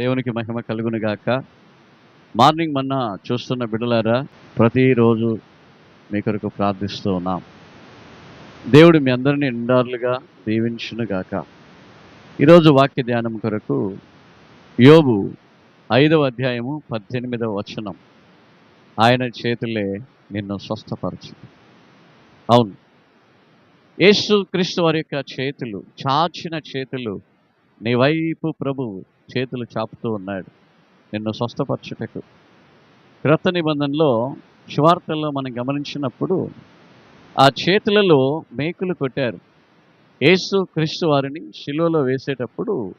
దేవునికి మహిమ కలుగును గాక. మార్నింగ్ మొన్న చూస్తున్న బిడ్డలారా ప్రతిరోజు మీ కొరకు ప్రార్థిస్తూ ఉన్నాం. దేవుడు మీ అందరినీ నిండారులుగా దీవించును గాక. ఈరోజు వాక్య ధ్యానం కొరకు యోబు ఐదవ అధ్యాయము పద్దెనిమిదవ వచనం ఆయన చేతులే నిన్ను స్వస్థపరచు. అవును. యేసు క్రీస్తు వారి యొక్క చేతులు చాచిన చేతులు నీ వైపు ప్రభువు చేతులు చాపుతూ ఉన్నాడు. నిన్ను స్వస్థపరచుటకు. క్రొత్త నిబంధనలో శువార్తల్లో మనం గమనించినప్పుడు ఆ చేతులలో మేకులు కొట్టారు. యేసు క్రీస్తు వారిని శిలువలో వేసేటప్పుడు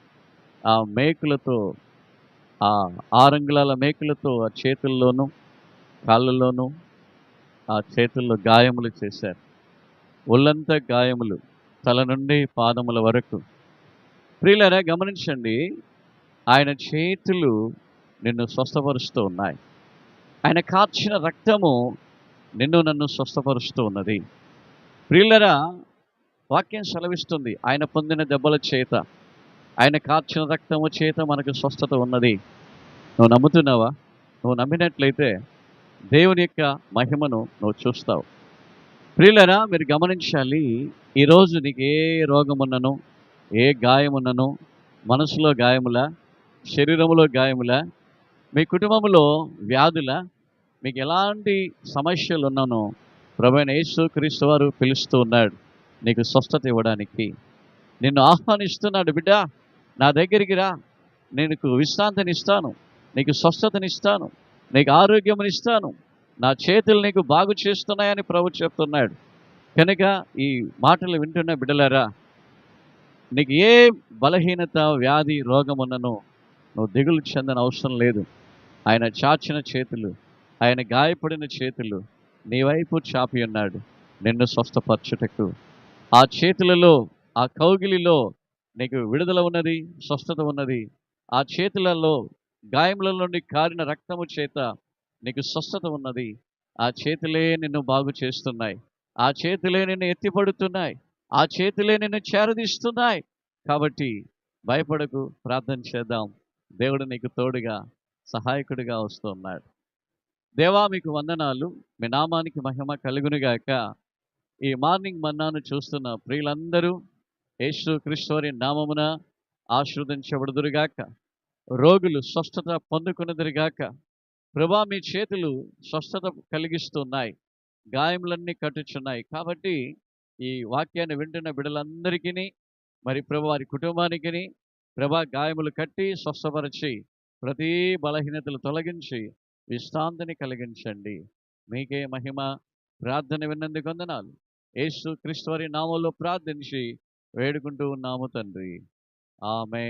ఆ మేకులతో ఆ ఆరంగుళాల మేకులతో ఆ చేతుల్లోనూ కాళ్ళలోనూ ఆ చేతుల్లో గాయములు చేశారు. ఒళ్ళంతా గాయములు తల నుండి పాదముల వరకు ప్రియులరా గమనించండి ఆయన చేతులు నిన్ను స్వస్థపరుస్తూ ఉన్నాయి. ఆయన కాచిన రక్తము నిన్ను నన్ను స్వస్థపరుస్తూ ఉన్నది. ప్రియులరా వాక్యం సెలవిస్తుంది ఆయన పొందిన దెబ్బల చేత ఆయన కార్చిన రక్తము చేత మనకు స్వస్థత ఉన్నది. నువ్వు నమ్ముతున్నావా? నువ్వు నమ్మినట్లయితే దేవుని యొక్క మహిమను నువ్వు చూస్తావు. ప్రియులరా మీరు గమనించాలి ఈరోజు నీకు ఏ రోగం ఉన్నను ఏ గాయమున్నను? మనసులో గాయముల? శరీరములో గాయముల? మీ కుటుంబంలో వ్యాధుల? మీకు ఎలాంటి సమస్యలు ఉన్నానో ప్రభైన యేసు క్రీస్తు వారు పిలుస్తూ ఉన్నాడు. నీకు స్వస్థత ఇవ్వడానికి. నిన్ను ఆహ్వానిస్తున్నాడు బిడ్డ. నా దగ్గరికి రా. నీకు విశ్రాంతినిస్తాను. నీకు స్వస్థతనిస్తాను. నీకు ఆరోగ్యమునిస్తాను. నా చేతులు నీకు బాగు చేస్తున్నాయని ప్రభు చెప్తున్నాడు. కనుక ఈ మాటలు వింటున్న బిడ్డలారా నీకు ఏ బలహీనత వ్యాధి రోగం ఉన్నను నువ్వు దిగులు చెందని అవసరం లేదు. ఆయన చాచిన చేతులు ఆయన గాయపడిన చేతులు నీ వైపు చాపి ఉన్నాడు. నిన్ను స్వస్థపరచుటకు. ఆ చేతులలో ఆ కౌగిలిలో నీకు విడుదల ఉన్నది స్వస్థత ఉన్నది. ఆ చేతులలో గాయముల నుండి కారిన రక్తము చేత నీకు స్వస్థత ఉన్నది. ఆ చేతులే నిన్ను బాగు చేస్తున్నాయి. ఆ చేతులే నిన్ను ఎత్తిపడుతున్నాయి. ఆ చేతులే నిన్ను చేరదీస్తున్నాయి. కాబట్టి భయపడకు ప్రార్థన చేద్దాం. దేవుడు నీకు తోడుగా సహాయకుడిగా వస్తున్నాడు దేవా మీకు వందనాలు. మీ నామానికి మహిమ కలుగునుగాక ఈ మార్నింగ్ మన్నాను చూస్తున్న ప్రియులందరూ యేసు క్రీశ్వరి నామమున ఆశ్రవదించబడుదురుగాక రోగులు స్వస్థత పొందుకున్నదిరుగాక ప్రభా మీ చేతులు స్వస్థత కలిగిస్తున్నాయి. గాయములన్నీ కట్టుచున్నాయి. కాబట్టి ఈ వాక్యాన్ని వింటున్న బిడ్డలందరికీ మరి ప్రభు వారి కుటుంబానికి ప్రభా గాయములు కట్టి స్వస్థపరిచి ప్రతి బలహీనతలు తొలగించి విశ్రాంతిని కలిగించండి. మీకే మహిమ ప్రార్థన విన్నందుకు వందనాలు. యేసు క్రీస్తువారి నామంలో ప్రార్థించి వేడుకుంటూ ఉన్నాము తండ్రి. ఆమె